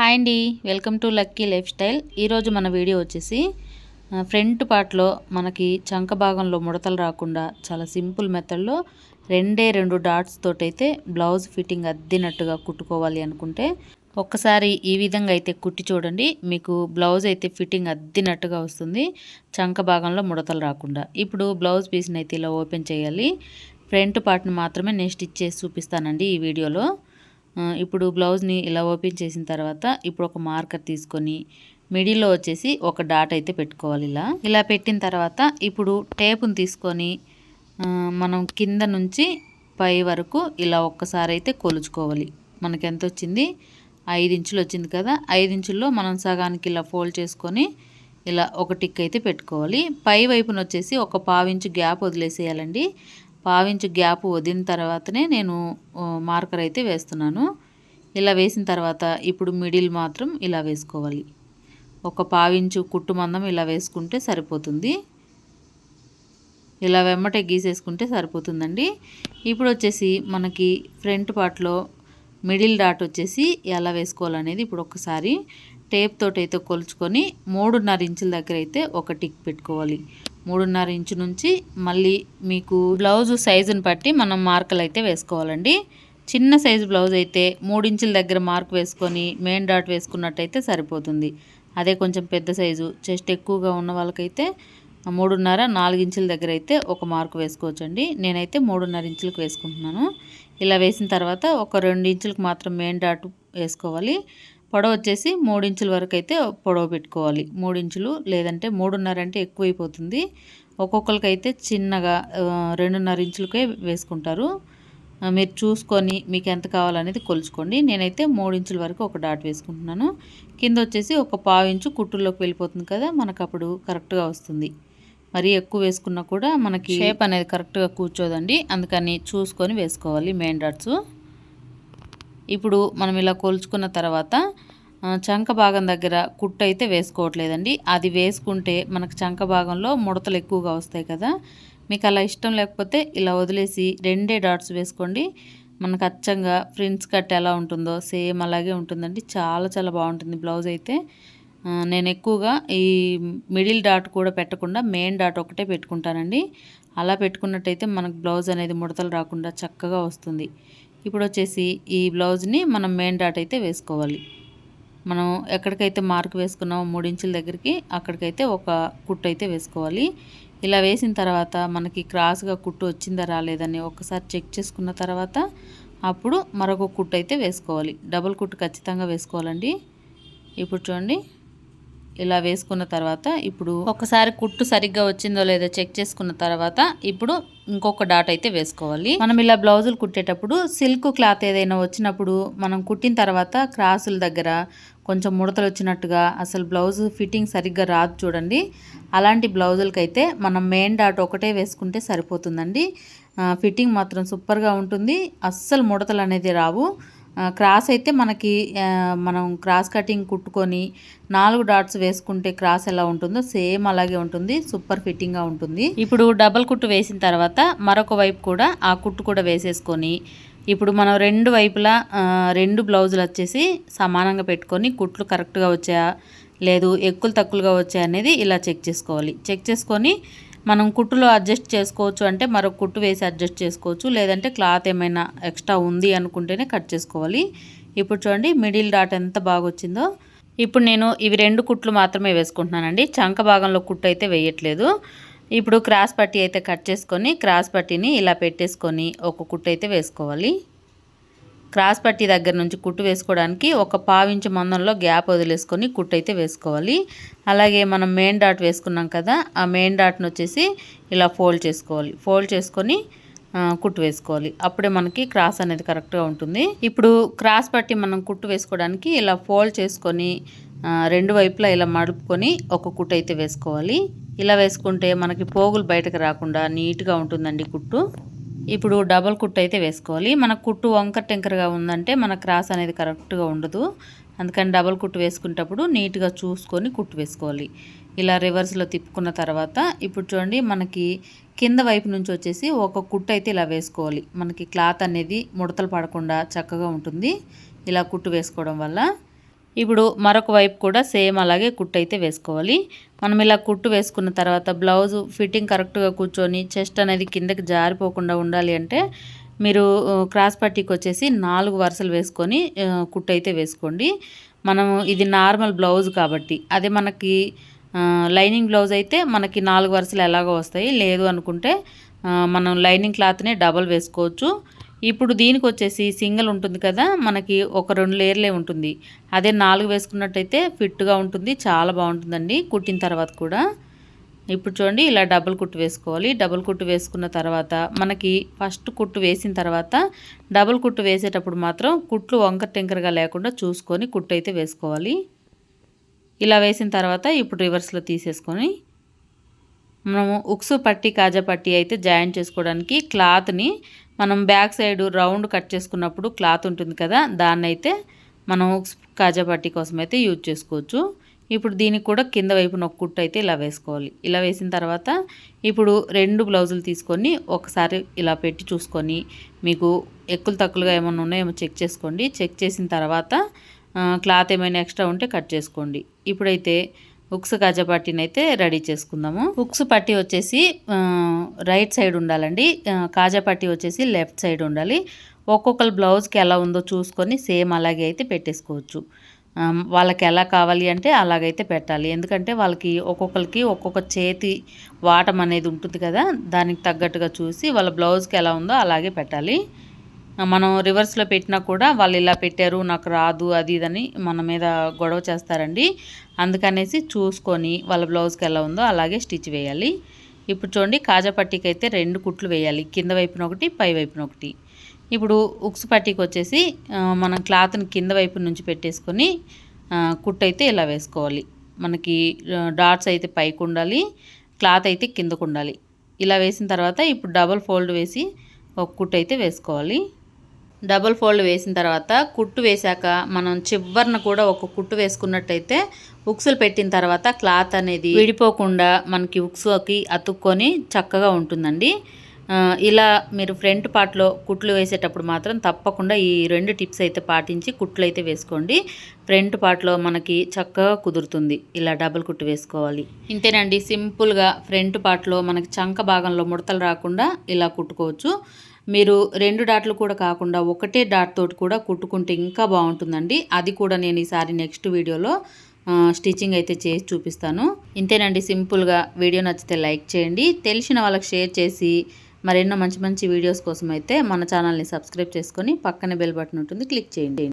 Hi అండి. Welcome to lucky life style. ఈరోజు మన వీడియో వచ్చేసి ఫ్రంట్ పార్ట్లో మనకి చంక భాగంలో ముడతలు రాకుండా చాలా సింపుల్ మెథడ్లో రెండే రెండు డాట్స్ తోటైతే బ్లౌజ్ ఫిట్టింగ్ అద్దినట్టుగా కుట్టుకోవాలి అనుకుంటే ఒక్కసారి ఈ విధంగా అయితే కుట్టి చూడండి. మీకు బ్లౌజ్ అయితే ఫిట్టింగ్ అద్దినట్టుగా వస్తుంది చంక భాగంలో ముడతలు రాకుండా. ఇప్పుడు బ్లౌజ్ పీస్ని అయితే ఇలా ఓపెన్ చేయాలి. ఫ్రంట్ పార్ట్ని మాత్రమే నేను స్టిచ్ చేసి చూపిస్తానండి ఈ వీడియోలో. ఇప్పుడు బ్లౌజ్ని ఇలా ఓపెన్ చేసిన తర్వాత ఇప్పుడు ఒక మార్కర్ తీసుకొని మిడిల్లో వచ్చేసి ఒక డాట్ అయితే పెట్టుకోవాలి ఇలా. ఇలా పెట్టిన తర్వాత ఇప్పుడు టేపుని తీసుకొని మనం కింద నుంచి పై వరకు ఇలా ఒక్కసారి అయితే కొలుచుకోవాలి. మనకి ఎంత వచ్చింది? ఐదు ఇంచులు వచ్చింది కదా. ఐదు ఇంచుల్లో మనం సగానికి ఇలా ఫోల్డ్ చేసుకొని ఇలా ఒక టిక్ అయితే పెట్టుకోవాలి. పై వైపున వచ్చేసి ఒక పావించు గ్యాప్ వదిలేసేయాలండి. పావించు గ్యాప్ వదిలిన తర్వాతనే నేను మార్కర్ అయితే వేస్తున్నాను. ఇలా వేసిన తర్వాత ఇప్పుడు మిడిల్ మాత్రం ఇలా వేసుకోవాలి. ఒక పావించు కుట్టు మందం ఇలా వేసుకుంటే సరిపోతుంది. ఇలా వెమ్మటే గీసేసుకుంటే సరిపోతుందండి. ఇప్పుడు వచ్చేసి మనకి ఫ్రంట్ పార్ట్లో మిడిల్ డాట్ వచ్చేసి ఎలా వేసుకోవాలనేది ఇప్పుడు ఒకసారి టేప్ తోటి అయితే కొలుచుకొని మూడున్నర ఇంచుల దగ్గర అయితే ఒక టిక్ పెట్టుకోవాలి. మూడున్నర ఇంచు నుంచి మళ్ళీ మీకు బ్లౌజ్ సైజుని బట్టి మనం మార్కులు అయితే వేసుకోవాలండి. చిన్న సైజు బ్లౌజ్ అయితే ఇంచుల దగ్గర మార్క్ వేసుకొని మెయిన్ డాట్ వేసుకున్నట్టయితే సరిపోతుంది. అదే కొంచెం పెద్ద సైజు చెస్ట్ ఎక్కువగా ఉన్న వాళ్ళకైతే మూడున్నర నాలుగు ఇంచుల దగ్గర అయితే ఒక మార్క్ వేసుకోవచ్చండి. నేనైతే మూడున్నర ఇంచులకు వేసుకుంటున్నాను. ఇలా వేసిన తర్వాత ఒక రెండు ఇంచులకు మాత్రం మెయిన్ డాట్ వేసుకోవాలి. పొడవు వచ్చేసి మూడించుల వరకు అయితే పొడవు పెట్టుకోవాలి. మూడించులు లేదంటే మూడున్నర అంటే ఎక్కువైపోతుంది. ఒక్కొక్కరికైతే చిన్నగా రెండున్నర ఇంచులకే వేసుకుంటారు. మీరు చూసుకొని మీకు ఎంత కావాలనేది కొలుచుకోండి. నేనైతే మూడించుల వరకు ఒక డాట్ వేసుకుంటున్నాను. కింద వచ్చేసి ఒక పావు ఇంచు కుట్టుల్లోకి వెళ్ళిపోతుంది కదా మనకు అప్పుడు కరెక్ట్గా వస్తుంది. మరీ ఎక్కువ వేసుకున్నా కూడా మనకి షేప్ అనేది కరెక్ట్గా కూర్చోదండి. అందుకని చూసుకొని వేసుకోవాలి మెయిన్ డాట్స్. ఇప్పుడు మనం ఇలా కొలుచుకున్న తర్వాత చంక భాగం దగ్గర కుట్టు అయితే వేసుకోవట్లేదండి. అది వేసుకుంటే మనకు చంక భాగంలో ముడతలు ఎక్కువగా వస్తాయి కదా. మీకు అలా ఇష్టం లేకపోతే ఇలా వదిలేసి రెండే డాట్స్ వేసుకోండి. మనకు అచ్చంగా ఫ్రిన్స్ కట్ ఎలా ఉంటుందో సేమ్ అలాగే ఉంటుందండి. చాలా చాలా బాగుంటుంది బ్లౌజ్ అయితే. నేను ఎక్కువగా ఈ మిడిల్ డాట్ కూడా పెట్టకుండా మెయిన్ డాట్ ఒకటే పెట్టుకుంటానండి. అలా పెట్టుకున్నట్టయితే మనకు బ్లౌజ్ అనేది ముడతలు రాకుండా చక్కగా వస్తుంది. ఇప్పుడు వచ్చేసి ఈ బ్లౌజ్ని మనం మెయిన్ డాట్ అయితే వేసుకోవాలి. మనం ఎక్కడికైతే మార్క్ వేసుకున్నామో మూడించుల దగ్గరికి అక్కడికైతే ఒక కుట్టు అయితే వేసుకోవాలి. ఇలా వేసిన తర్వాత మనకి క్రాస్గా కుట్టు వచ్చిందా రాలేదని ఒకసారి చెక్ చేసుకున్న తర్వాత అప్పుడు మరొక కుట్టు అయితే వేసుకోవాలి. డబుల్ కుట్టు ఖచ్చితంగా వేసుకోవాలండి. ఇప్పుడు చూడండి. ఇలా వేసుకున్న తర్వాత ఇప్పుడు ఒకసారి కుట్టు సరిగ్గా వచ్చిందో లేదో చెక్ చేసుకున్న తర్వాత ఇప్పుడు ఇంకొక డాట్ అయితే వేసుకోవాలి. మనం ఇలా బ్లౌజులు కుట్టేటప్పుడు సిల్క్ క్లాత్ ఏదైనా వచ్చినప్పుడు మనం కుట్టిన తర్వాత క్రాసుల దగ్గర కొంచెం ముడతలు వచ్చినట్టుగా అసలు బ్లౌజ్ ఫిట్టింగ్ సరిగ్గా రాదు చూడండి. అలాంటి బ్లౌజులకైతే మనం మెయిన్ డాట్ ఒకటే వేసుకుంటే సరిపోతుందండి. ఫిట్టింగ్ మాత్రం సూపర్గా ఉంటుంది. అస్సలు ముడతలు అనేది రావు. క్రాస్ అయితే మనకి మనం క్రాస్ కటింగ్ కుట్టుకొని నాలుగు డాట్స్ వేసుకుంటే క్రాస్ ఎలా ఉంటుందో సేమ్ అలాగే ఉంటుంది సూపర్ ఫిట్టింగ్గా ఉంటుంది. ఇప్పుడు డబల్ కుట్టు వేసిన తర్వాత మరొక వైపు కూడా ఆ కుట్టు కూడా వేసేసుకొని ఇప్పుడు మనం రెండు వైపులా రెండు బ్లౌజులు వచ్చేసి సమానంగా పెట్టుకొని కుట్లు కరెక్ట్గా వచ్చాయా లేదు ఎక్కులు తక్కువగా వచ్చాయనేది ఇలా చెక్ చేసుకోవాలి. చెక్ చేసుకొని మనం కుట్టులో అడ్జస్ట్ చేసుకోవచ్చు అంటే మరొక కుట్టు వేసి అడ్జస్ట్ చేసుకోవచ్చు. లేదంటే క్లాత్ ఏమైనా ఎక్స్ట్రా ఉంది అనుకుంటేనే కట్ చేసుకోవాలి. ఇప్పుడు చూడండి మిడిల్ డాట్ ఎంత బాగా వచ్చిందో. ఇప్పుడు నేను ఇవి రెండు కుట్లు మాత్రమే వేసుకుంటున్నానండి. చంక భాగంలో కుట్టు అయితే వేయట్లేదు. ఇప్పుడు క్రాస్ పట్టీ అయితే కట్ చేసుకొని క్రాస్ పట్టీని ఇలా పెట్టేసుకొని ఒక కుట్టు అయితే వేసుకోవాలి. క్రాస్ పట్టి దగ్గర నుంచి కుట్టు వేసుకోవడానికి ఒక పావించి మందంలో గ్యాప్ వదిలేసుకొని కుట్టు అయితే వేసుకోవాలి. అలాగే మనం మెయిన్ డాట్ వేసుకున్నాం కదా ఆ మెయిన్ డాట్ను వచ్చేసి ఇలా ఫోల్డ్ చేసుకోవాలి. ఫోల్డ్ చేసుకొని కుట్టు వేసుకోవాలి. అప్పుడే మనకి క్రాస్ అనేది కరెక్ట్గా ఉంటుంది. ఇప్పుడు క్రాస్ పట్టి మనం కుట్టు వేసుకోవడానికి ఇలా ఫోల్డ్ చేసుకొని రెండు వైపులా ఇలా మడుపుకొని ఒక కుట్టు అయితే వేసుకోవాలి. ఇలా వేసుకుంటే మనకి పోగులు బయటకు రాకుండా నీట్గా ఉంటుందండి కుట్టు. ఇప్పుడు డబల్ కుట్టు అయితే వేసుకోవాలి. మన కుట్టు వంకర టెంకరగా ఉందంటే మన క్రాస్ అనేది కరెక్ట్గా ఉండదు. అందుకని డబల్ కుట్టు వేసుకునేటప్పుడు నీట్గా చూసుకొని కుట్టు వేసుకోవాలి. ఇలా రివర్స్లో తిప్పుకున్న తర్వాత ఇప్పుడు చూడండి మనకి కింద వైపు నుంచి వచ్చేసి ఒక కుట్టు అయితే ఇలా వేసుకోవాలి. మనకి క్లాత్ అనేది ముడతలు పడకుండా చక్కగా ఉంటుంది. ఇలా కుట్టు వేసుకోవడం వల్ల ఇప్పుడు మరొక వైపు కూడా సేమ్ అలాగే కుట్టు అయితే వేసుకోవాలి. మనం ఇలా కుట్టు వేసుకున్న తర్వాత బ్లౌజ్ ఫిట్టింగ్ కరెక్ట్గా కూర్చొని చెస్ట్ అనేది కిందకి జారిపోకుండా ఉండాలి అంటే మీరు క్రాస్ పట్టీకి వచ్చేసి నాలుగు వరుసలు వేసుకొని కుట్టు అయితే వేసుకోండి. మనము ఇది నార్మల్ బ్లౌజ్ కాబట్టి. అదే మనకి లైనింగ్ బ్లౌజ్ అయితే మనకి నాలుగు వరుసలు ఎలాగో వస్తాయి. లేదు అనుకుంటే మనం లైనింగ్ క్లాత్నే డబల్ వేసుకోవచ్చు. ఇప్పుడు దీనికి వచ్చేసి సింగిల్ ఉంటుంది కదా మనకి ఒక రెండు లేయర్లే ఉంటుంది. అదే నాలుగు వేసుకున్నట్టయితే ఫిట్గా ఉంటుంది చాలా బాగుంటుందండి కుట్టిన తర్వాత కూడా. ఇప్పుడు చూడండి ఇలా డబుల్ కుట్టు వేసుకోవాలి. డబుల్ కుట్టు వేసుకున్న తర్వాత మనకి ఫస్ట్ కుట్టు వేసిన తర్వాత డబుల్ కుట్టు వేసేటప్పుడు మాత్రం కుట్లు వంకర టెంకరగా లేకుండా చూసుకొని కుట్టు అయితే వేసుకోవాలి. ఇలా వేసిన తర్వాత ఇప్పుడు రివర్స్లో తీసేసుకొని మనము ఉక్సు పట్టి కాజా పట్టి అయితే జాయిన్ చేసుకోవడానికి క్లాత్ని మనం బ్యాక్ సైడ్ రౌండ్ కట్ చేసుకున్నప్పుడు క్లాత్ ఉంటుంది కదా దాన్ని అయితే మనం కాజా పట్టి కోసం అయితే యూజ్ చేసుకోవచ్చు. ఇప్పుడు దీనికి కూడా కింద వైపు ఒక కుట్టు అయితే ఇలా వేసుకోవాలి. ఇలా వేసిన తర్వాత ఇప్పుడు రెండు బ్లౌజులు తీసుకొని ఒకసారి ఇలా పెట్టి చూసుకొని మీకు ఎక్కులు తక్కువగా ఏమైనా ఉన్నాయేమో చెక్ చేసుకోండి. చెక్ చేసిన తర్వాత క్లాత్ ఏమైనా ఎక్స్ట్రా ఉంటే కట్ చేసుకోండి. ఇప్పుడైతే ఉక్స్ కాజా పట్టీని అయితే రెడీ చేసుకుందాము. ఉక్స్ పట్టీ వచ్చేసి రైట్ సైడ్ ఉండాలండి. కాజా పట్టీ వచ్చేసి లెఫ్ట్ సైడ్ ఉండాలి. ఒక్కొక్కరు బ్లౌజ్కి ఎలా ఉందో చూసుకొని సేమ్ అలాగే అయితే పెట్టేసుకోవచ్చు. వాళ్ళకి ఎలా కావాలి అంటే అలాగైతే పెట్టాలి. ఎందుకంటే వాళ్ళకి ఒక్కొక్కరికి ఒక్కొక్క చేతి వాటం అనేది ఉంటుంది కదా దానికి తగ్గట్టుగా చూసి వాళ్ళ బ్లౌజ్కి ఎలా ఉందో అలాగే పెట్టాలి. మనం రివర్స్లో పెట్టినా కూడా వాళ్ళు ఇలా పెట్టారు నాకు రాదు అది ఇదని మన మీద గొడవ చేస్తారండి. అందుకనేసి చూసుకొని వాళ్ళ బ్లౌజ్కి ఎలా ఉందో అలాగే స్టిచ్ వేయాలి. ఇప్పుడు చూడండి కాజా పట్టీకి అయితే రెండు కుట్లు వేయాలి. కింద వైపున ఒకటి పై వైపున ఒకటి. ఇప్పుడు ఉక్స్ పట్టీకి వచ్చేసి మనం క్లాత్ని కింద వైపు నుంచి పెట్టేసుకొని కుట్టు అయితే ఇలా వేసుకోవాలి. మనకి డాట్స్ అయితే పైకి ఉండాలి క్లాత్ అయితే కిందకు ఉండాలి. ఇలా వేసిన తర్వాత ఇప్పుడు డబల్ ఫోల్డ్ వేసి ఒక కుట్టు అయితే వేసుకోవాలి. డబుల్ ఫోల్డ్ వేసిన తర్వాత కుట్టు వేశాక మనం చివరిన కూడా ఒక కుట్టు వేసుకున్నట్టయితే ఉక్సులు పెట్టిన తర్వాత క్లాత్ అనేది విడిపోకుండా మనకి ఉక్సుకి అతుక్కొని చక్కగా ఉంటుందండి. ఇలా మీరు ఫ్రంట్ పార్ట్లో కుట్లు వేసేటప్పుడు మాత్రం తప్పకుండా ఈ రెండు టిప్స్ అయితే పాటించి కుట్లు అయితే వేసుకోండి. ఫ్రంట్ పార్ట్లో మనకి చక్కగా కుదురుతుంది ఇలా డబుల్ కుట్టు వేసుకోవాలి. ఇంతేనండి సింపుల్గా ఫ్రంట్ పార్ట్లో మనకి చంక భాగంలో ముడతలు రాకుండా ఇలా కుట్టుకోవచ్చు. మీరు రెండు డాట్లు కూడా కాకుండా ఒకటే డాట్ తోటి కూడా కుట్టుకుంటే ఇంకా బాగుంటుందండి. అది కూడా నేను ఈసారి నెక్స్ట్ వీడియోలో స్టిచ్చింగ్ అయితే చేసి చూపిస్తాను. ఇంతేనండి సింపుల్గా వీడియో నచ్చితే లైక్ చేయండి. తెలిసిన వాళ్ళకి షేర్ చేసి మరెన్నో మంచి మంచి వీడియోస్ కోసం అయితే మన ఛానల్ని సబ్స్క్రైబ్ చేసుకొని పక్కనే బెల్ బటన్ ఉంటుంది క్లిక్ చేయండి.